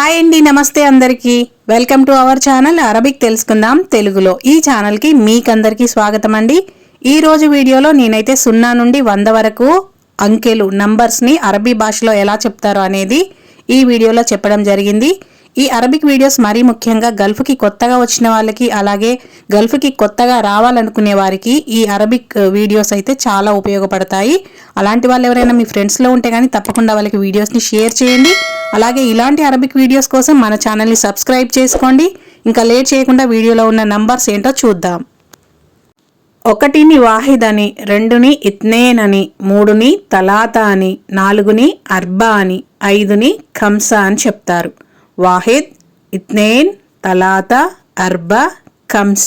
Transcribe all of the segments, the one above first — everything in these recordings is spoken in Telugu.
హాయ్ అండి నమస్తే అందరికీ. Welcome to our channel Arabic తెలుసుకుందాం తెలుగులో. ఈ ఛానల్కి మీకందరికీ స్వాగతం అండి. ఈరోజు వీడియోలో నేనైతే సున్నా నుండి వంద వరకు అంకెలు నంబర్స్ని అరబీ భాషలో ఎలా చెప్తారో అనేది ఈ వీడియోలో చెప్పడం జరిగింది. ఈ అరబిక్ వీడియోస్ మరీ ముఖ్యంగా గల్ఫ్కి కొత్తగా వచ్చిన వాళ్ళకి అలాగే గల్ఫ్కి కొత్తగా రావాలనుకునే వారికి ఈ అరబిక్ వీడియోస్ అయితే చాలా ఉపయోగపడతాయి. అలాంటి వాళ్ళు ఎవరైనా మీ ఫ్రెండ్స్లో ఉంటే కానీ తప్పకుండా వాళ్ళకి వీడియోస్ని షేర్ చేయండి. అలాగే ఇలాంటి అరబిక్ వీడియోస్ కోసం మన ఛానల్ని సబ్స్క్రైబ్ చేసుకోండి. ఇంకా లేట్ చేయకుండా వీడియోలో ఉన్న నంబర్స్ ఏంటో చూద్దాం. ఒకటిని వాహిద్ అని రెండుని ఇత్నేన్ అని మూడుని తలాత అని నాలుగుని అర్బా అని ఐదుని ఖంస అని చెప్తారు. వాహిద్ ఇత్నేన్ తలాత అర్బా కంస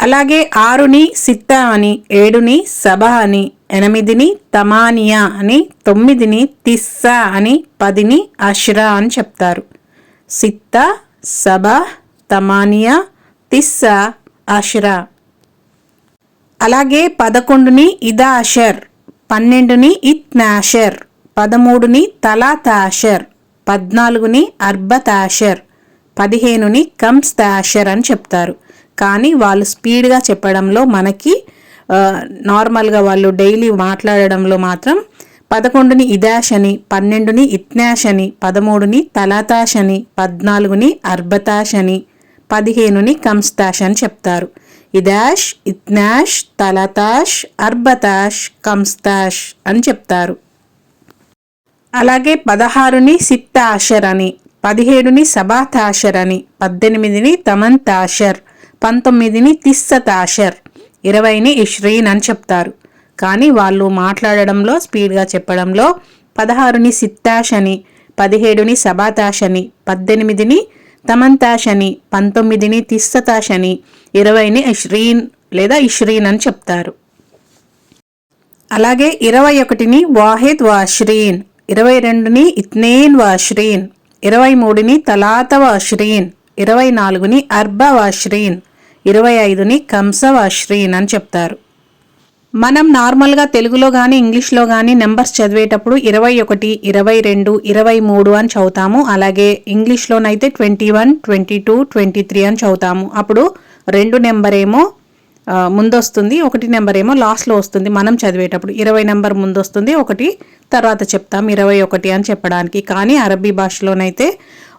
అలాగే ఆరుని సిత్తా అని ఏడుని సభ అని ఎనిమిదిని తమానియా అని తొమ్మిదిని తిస్సా అని పదిని అష్రా అని చెప్తారు. సిత్త సభ తమానియా తిస్సా అష్రా. అలాగే పదకొండుని ఇదాషర్ పన్నెండుని ఇత్నాషర్ పదమూడుని తలాతాషర్. పద్నాలుగుని అర్బతాషర్ పదిహేనుని కంస్తాషర్ అని చెప్తారు. కానీ వాళ్ళు స్పీడ్గా చెప్పడంలో మనకి నార్మల్గా వాళ్ళు డైలీ మాట్లాడడంలో మాత్రం పదకొండుని ఇదాష్ అని పన్నెండుని ఇత్నాష్ అని పదమూడుని తలాతాష్ అని పద్నాలుగుని అర్బతాష్ అని పదిహేనుని కంస్తాష్ అని చెప్తారు. ఇదాష్ ఇత్నాష్ తలతాష్ అర్బతాష్ కంస్తాష్ అని చెప్తారు. అలాగే పదహారుని సిత్తాషర్ అని పదిహేడుని సబాతాషర్ అని పద్దెనిమిదిని తమంతాషర్ పంతొమ్మిదిని తిస్సతాషర్ ఇరవైని ఇష్రీన్ అని చెప్తారు. కానీ వాళ్ళు మాట్లాడడంలో స్పీడ్గా చెప్పడంలో పదహారుని సిత్తాష్ అని పదిహేడుని సబాతాష్ అని పద్దెనిమిదిని తమంతాష్ అని పంతొమ్మిదిని తిస్సతాష్ అని ఇరవైని ఇష్రీన్ లేదా ఇష్రీన్ అని చెప్తారు. అలాగే ఇరవై ఒకటిని వాహిద్ వాష్రీన్ ఇరవై రెండుని ఇత్నేన్ వాష్రీన్ ఇరవై మూడుని తలాత వాష్రీన్ ఇరవై నాలుగుని అర్బ వాష్రీన్ ఇరవై ఐదుని కంస వాష్రీన్ అని చెప్తారు. మనం నార్మల్గా తెలుగులో కానీ ఇంగ్లీష్లో కానీ నెంబర్స్ చదివేటప్పుడు ఇరవై ఒకటి ఇరవై రెండు ఇరవై మూడు అని చదువుతాము. అలాగే ఇంగ్లీష్లోనైతే twenty one twenty two twenty three అని చదువుతాము. అప్పుడు రెండు నెంబర్ ఏమో ముందు వస్తుంది ఒకటి నెంబర్ ఏమో లాస్ట్లో వస్తుంది మనం చదివేటప్పుడు. ఇరవై నెంబర్ ముందు వస్తుంది ఒకటి తర్వాత చెప్తాం ఇరవై ఒకటి అని చెప్పడానికి. కానీ అరబీ భాషలోనైతే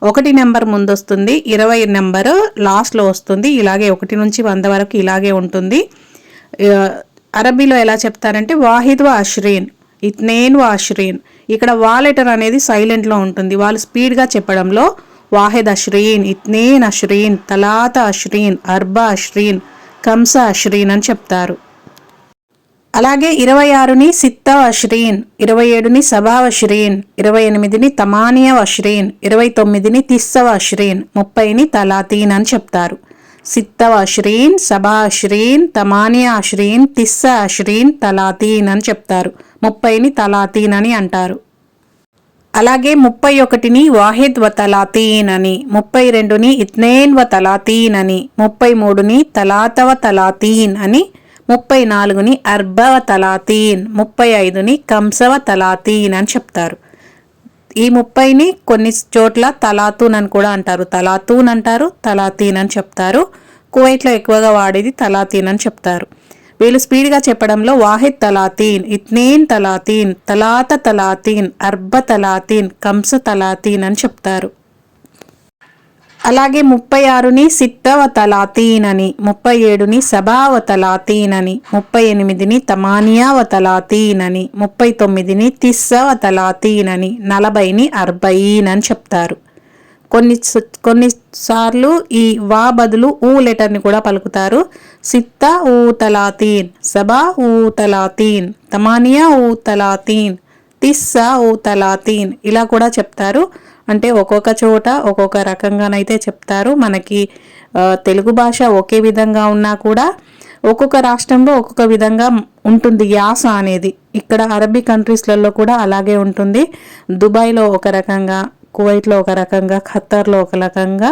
ఒకటి నెంబర్ ముందు వస్తుంది ఇరవై నెంబరు లాస్ట్లో వస్తుంది ఇలాగే ఒకటి నుంచి వంద వరకు ఇలాగే ఉంటుంది. అరబీలో ఎలా చెప్తారంటే వాహిద్ వా అష్రీన్ ఇత్నేన్ వా అష్రీన్. ఇక్కడ వా లెటర్ అనేది సైలెంట్లో ఉంటుంది. వాళ్ళు స్పీడ్గా చెప్పడంలో వాహిద్ అష్రీన్ ఇత్నేన్ అష్రీన్ తలాత అష్రీన్ అర్బా అష్రీన్ కంస అష్రీన్ అని చెప్తారు. అలాగే ఇరవై ఆరుని సిత్త అశ్రీన్ ఇరవై ఏడుని సభాష్రీన్ ఇరవై ఎనిమిదిని తమానియ అష్రీన్ ఇరవై తొమ్మిదిని తిస్సవ అశ్రీన్ ముప్పైని తలాతీన్ అని చెప్తారు. సిత్తవ అశ్రీన్ సభా అష్రీన్ తిస్స అష్రీన్ తలాతీన్ అని చెప్తారు. ముప్పైని తలాతీన్ అని అంటారు. అలాగే ముప్పై ఒకటిని వాహిద్ వ తలాతీన్ అని ముప్పై రెండుని ఇత్నేన్ వ తలాతీన్ అని ముప్పై మూడుని తలాతవ తలాతీన్ అని ముప్పై నాలుగుని అర్బవ తలాతీన్ ముప్పై ఐదుని కంసవ తలాతీన్ అని చెప్తారు. ఈ ముప్పైని కొన్ని చోట్ల తలాతూన్ అని కూడా అంటారు. తలాతూన్ అంటారు తలాతీన్ అని చెప్తారు. కువైట్లో ఎక్కువగా వాడేది తలాతీన్ అని చెప్తారు. వీళ్ళు స్పీడ్గా చెప్పడంలో వాహిద్ తలాతీన్ ఇత్నేన్ తలాతీన్ తలాత తలాతీన్ అర్బ తలాతీన్ కంస తలాతీన్ అని చెప్తారు. అలాగే ముప్పై ఆరుని సిత్తవతలాతీన్ అని ముప్పై ఏడుని సభావతలాతీన్ అని ముప్పై ఎనిమిదిని తమానియావతలాతీన్ అని ముప్పై తొమ్మిదిని తిస్సవతలాతీన్ అని నలభైని అర్బయీన్ అని చెప్తారు. కొన్ని కొన్నిసార్లు ఈ వా బదులు ఊ లెటర్ని కూడా పలుకుతారు. సిత్త ఊతలాతీన్ సభా సబా తమానియా ఊ తలాతీన్ తిస్సా ఊ తలాతీన్ ఇలా కూడా చెప్తారు. అంటే ఒక్కొక్క చోట ఒక్కొక్క రకంగానైతే చెప్తారు. మనకి తెలుగు భాష ఒకే విధంగా ఉన్నా కూడా ఒక్కొక్క రాష్ట్రంలో ఒక్కొక్క విధంగా ఉంటుంది యాస అనేది. ఇక్కడ అరబీ కంట్రీస్లలో కూడా అలాగే ఉంటుంది. దుబాయ్లో ఒక రకంగా కువైట్లో ఒక రకంగా ఖత్తర్లో ఒక రకంగా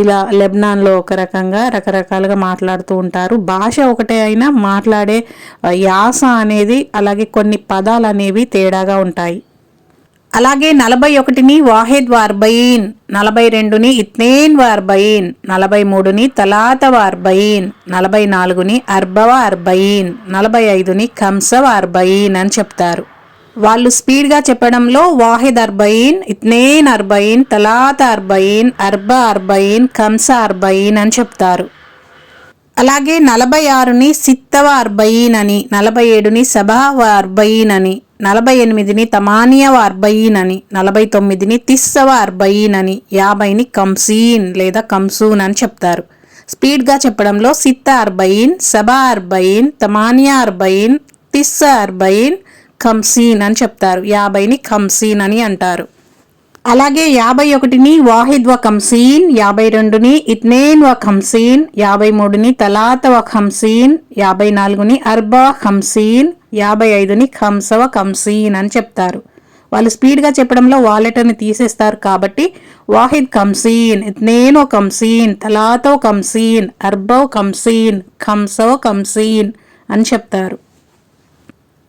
ఇలా లెబ్నాన్లో ఒక రకంగా రకరకాలుగా మాట్లాడుతూ ఉంటారు. భాష ఒకటే అయినా మాట్లాడే యాస అనేది అలాగే కొన్ని పదాలు అనేవి తేడాగా ఉంటాయి. అలాగే నలభై ఒకటిని వాహెద్ వార్బయిన్ నలభై రెండుని ఇత్నేన్ వార్బయిన్ నలభై మూడుని తలాత వార్బయిన్ నలభై నాలుగుని అర్బవ అర్బయిన్ నలభై ఐదుని కంస వార్బయిన్ అని చెప్తారు. వాళ్ళు స్పీడ్గా చెప్పడంలో వాహిద్ అర్బయిన్ ఇత్నేన్ అర్బయిన్ తలాత అర్బయిన్ అర్బ అర్బయిన్ కంస అర్బయిన్ అని చెప్తారు. అలాగే నలభై ఆరుని సిత్తవ అర్బయీన్ అని నలభై ఏడుని సభావ అర్బయీన్ అని నలభై ఎనిమిదిని తమానియవ అర్బయీన్ అని నలభై తొమ్మిదిని తిస్సవ అర్బయీన్ అని యాభైని కంసీన్ లేదా కంసూన్ అని చెప్తారు. స్పీడ్గా చెప్పడంలో సిత్త అర్బయీన్ సభా అర్బయీన్ తమానియా అర్బయీన్ తిస్స అర్బయీన్ కంసీన్ అని చెప్తారు. యాభైని కంసీన్ అని అంటారు. అలాగే యాభై ఒకటిని వాహిద్ వ కంసీన్ యాభై రెండుని ఇత్నేన్ వ ఖంసీన్ యాభై మూడుని తలాత వ ఖంసీన్ యాభై నాలుగుని అర్బా ఖంసీన్ యాభై ఐదుని ఖంసవ కంసీన్ అని చెప్తారు. వాళ్ళు స్పీడ్గా చెప్పడంలో వాలెట్ని తీసేస్తారు కాబట్టి వాహిద్ కంసీన్ ఇత్నేనో కంసీన్ తలాతో కంసీన్ అర్బో కంసీన్ ఖంసవ కంసీన్ అని చెప్తారు.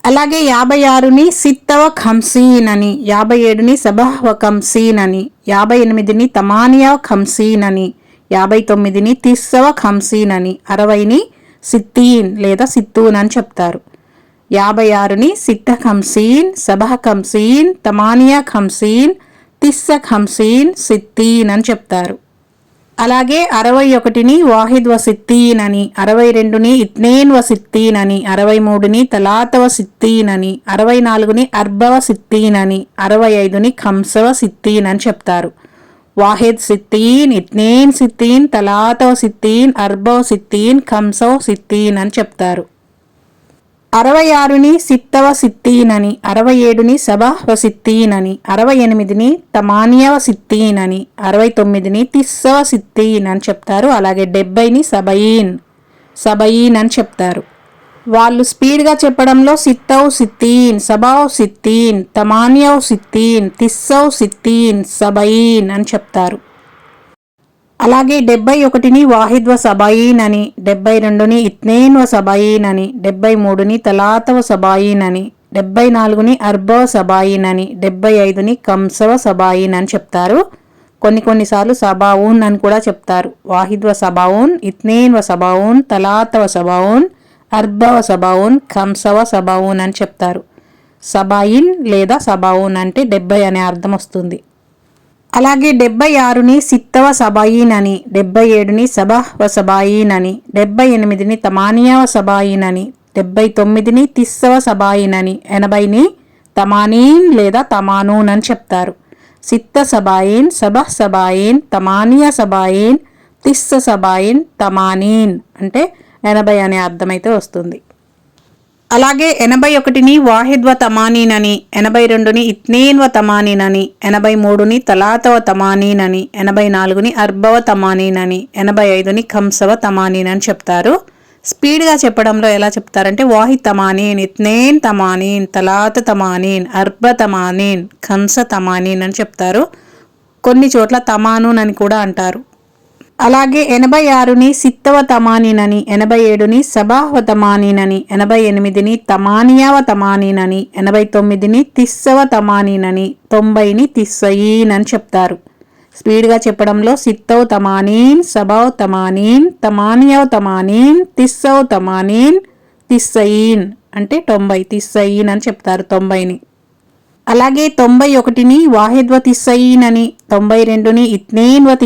అలాగే యాభై ఆరుని సిత్తవ ఖంసీన్ అని యాభై ఏడుని సబహవ ఖంసీన్ అని యాభై ఎనిమిదిని తమానియా ఖంసీన్ అని యాభై తొమ్మిదిని తిస్సవ ఖంసీన్ అని అరవైని సిత్తీన్ లేదా సిత్తూన్ అని చెప్తారు. యాభై ఆరుని సిత్త ఖంసీన్ సబహ ఖంసీన్ తమానియా ఖంసీన్ తిస్స ఖంసీన్ సిత్తీన్ అని చెప్తారు. అలాగే అరవై ఒకటిని వాహిద్ వసిత్తీన్ అని అరవై రెండుని ఇత్నేన్ వసిత్తీన్ అని అరవై మూడుని తలాతవ సిత్తీన్ అని అరవై నాలుగుని అర్భవ సిత్తీన్ అని అరవై ఐదుని ఖంసవ సిత్తీన్ అని చెప్తారు. వాహిద్ సిత్తీన్ ఇత్నేన్ సిత్తీన్ తలాతవ సిత్తీన్ అర్భవ సిత్తీన్ ఖంసవ సిత్తీన్ అని చెప్తారు. అరవై ఆరుని సిత్తవ సిత్తీనని అరవై ఏడుని సభావ సిత్తీన్ అని అరవై ఎనిమిదిని తమానియవ సిత్తీన్ అని అరవై తొమ్మిదిని తిస్సవ సిత్తీన్ అని చెప్తారు. అలాగే డెబ్బైని సబయీన్ సబయీన్ అని చెప్తారు. వాళ్ళు స్పీడ్గా చెప్పడంలో సిత్తవ్ సిత్తీన్ సబావ్ సిత్తీన్ తమానియవ్ సిత్తీన్ తిస్సవ్ సిత్తీన్ సబయీన్ అని చెప్తారు. అలాగే డెబ్బై ఒకటిని వాహిద్వ సబాయిన్ అని డెబ్బై రెండుని ఇత్నేన్వ సబాయిన్ అని డెబ్బై మూడుని తలాతవ సబాయిన్ అని డెబ్బై నాలుగుని అర్బవ సబాయిన్ అని డెబ్బై ఐదుని కంసవ సబాయిన్ అని చెప్తారు. కొన్ని కొన్నిసార్లు సబావున్ అని కూడా చెప్తారు. వాహిద్వ సబావున్ ఇత్నేన్వ సబావున్ తలాతవ సబావున్ అర్బవ సబావున్ కంసవ సబావున్ అని చెప్తారు. సబాయిన్ లేదా సబావున్ అంటే డెబ్బై అనే అర్థం వస్తుంది. అలాగే డెబ్బై ఆరుని సిత్తవ సబాయిన్ అని డెబ్బై ఏడుని సబహ్వ సబాయిన్ అని డెబ్బై ఎనిమిదిని తమానియావ సబాయిన్ అని డెబ్బై తొమ్మిదిని తిస్సవ సబాయిన్ అని ఎనభైని తమానీన్ లేదా తమానూన్ అని చెప్తారు. సిత్త సబాయిన్ సబహ్ సబాయిన్ తమానియా సబాయిన్ తిస్స సబాయిన్ తమానీన్ అంటే ఎనభై అనే అర్థమైతే వస్తుంది. అలాగే ఎనభై ఒకటిని వాహిద్వ తమానీనని ఎనభై రెండుని ఇత్నేన్వ తమానీనని ఎనభై మూడుని తలాతవ తమానీనని ఎనభై నాలుగుని అర్భవ తమానీనని ఎనభై ఐదుని కంసవ తమానీన్ అని చెప్తారు. స్పీడ్గా చెప్పడంలో ఎలా చెప్తారంటే వాహిద్ తమానీన్ ఇత్నేన్ తమానీన్ తలాత తమానీన్ అర్భ తమానీన్ కంస తమానీన్ అని చెప్తారు. కొన్ని చోట్ల తమానూన్ అని కూడా అంటారు. అలాగే ఎనభై ఆరుని సిత్తవ తమానినని ఎనభై ఏడుని సభావ తమానినని ఎనభై ఎనిమిదిని తమానియావ తమానినని ఎనభై తొమ్మిదిని తిస్సవ తమానినని తొంభైని తిస్సయీన్ అని చెప్తారు. స్పీడ్గా చెప్పడంలో సిత్తవ తమానీన్ సబావ్ తమానీన్ తమానియవ తమానీన్ తిస్సవ తమానీన్ తిస్సయీన్ అంటే తొంభై తిస్సయీన్ అని చెప్తారు తొంభైని. అలాగే తొంభై ఒకటిని వాహిద్వ అని తొంభై రెండుని ఇత్నేన్వ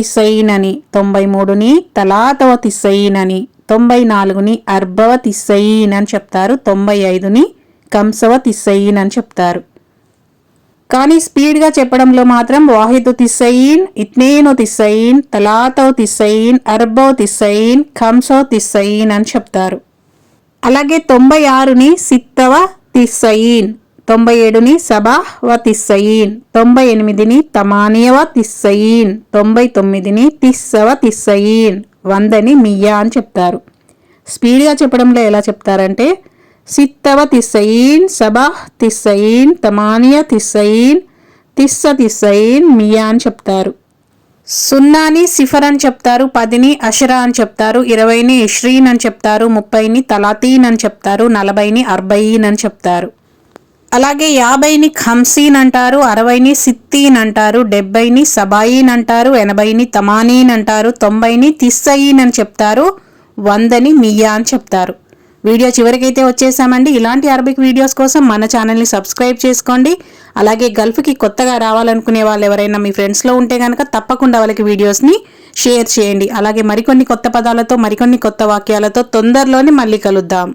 అని తొంభై మూడుని తలాతవతిస్సయీనని అని తొంభై నాలుగుని అర్భవతిస్సయీన్ అని చెప్తారు తొంభై ఐదుని కంసవ అని చెప్తారు. కానీ స్పీడ్గా చెప్పడంలో మాత్రం వాహిదు తిస్సయీన్ ఇత్నేను తిస్సయీన్ తలాతవ్ తిస్సయీన్ అర్బవ్ తిస్సయీన్ కంసవ్ తిస్సయీన్ అని చెప్తారు. అలాగే తొంభై ఆరుని సిత్తవ తిస్సయీన్ తొంభై ఏడుని సబాహ్ వ తిస్సయీన్ తొంభై ఎనిమిదిని తమానియవ తిస్సయీన్ తొంభై తొమ్మిదిని తిస్సవ తిస్సయీన్ వందని మియా అని చెప్తారు. స్పీడ్గా చెప్పడంలో ఎలా చెప్తారంటే సిత్తవ తిస్సయీన్ సబాహ్ తిస్సయీన్ తమానియ తిస్సయీన్ తిస్స తిస్సయీన్ మియా అని చెప్తారు. సున్నాని సిఫర్ అని చెప్తారు పదిని అషరా అని చెప్తారు ఇరవైని ఇష్రీన్ అని చెప్తారు ముప్పైని తలాతీన్ అని చెప్తారు నలభైని అర్బయీన్ అని చెప్తారు. అలాగే యాభైని ఖంసీన్ అంటారు అరవైని సిత్తీన్ అంటారు డెబ్బైని సబాయిన్ అంటారు ఎనభైని తమానీన్ అంటారు తొంభైని తిస్సయీన్ అని చెప్తారు వందని మియా అని చెప్తారు. వీడియో చివరికైతే వచ్చేసామండి. ఇలాంటి అరబిక్ వీడియోస్ కోసం మన ఛానల్ని సబ్స్క్రైబ్ చేసుకోండి. అలాగే గల్ఫ్కి కొత్తగా రావాలనుకునే వాళ్ళు ఎవరైనా మీ ఫ్రెండ్స్లో ఉంటే కనుక తప్పకుండా వాళ్ళకి వీడియోస్ని షేర్ చేయండి. అలాగే మరికొన్ని కొత్త పదాలతో మరికొన్ని కొత్త వాక్యాలతో తొందరలోనే మళ్ళీ కలుద్దాం.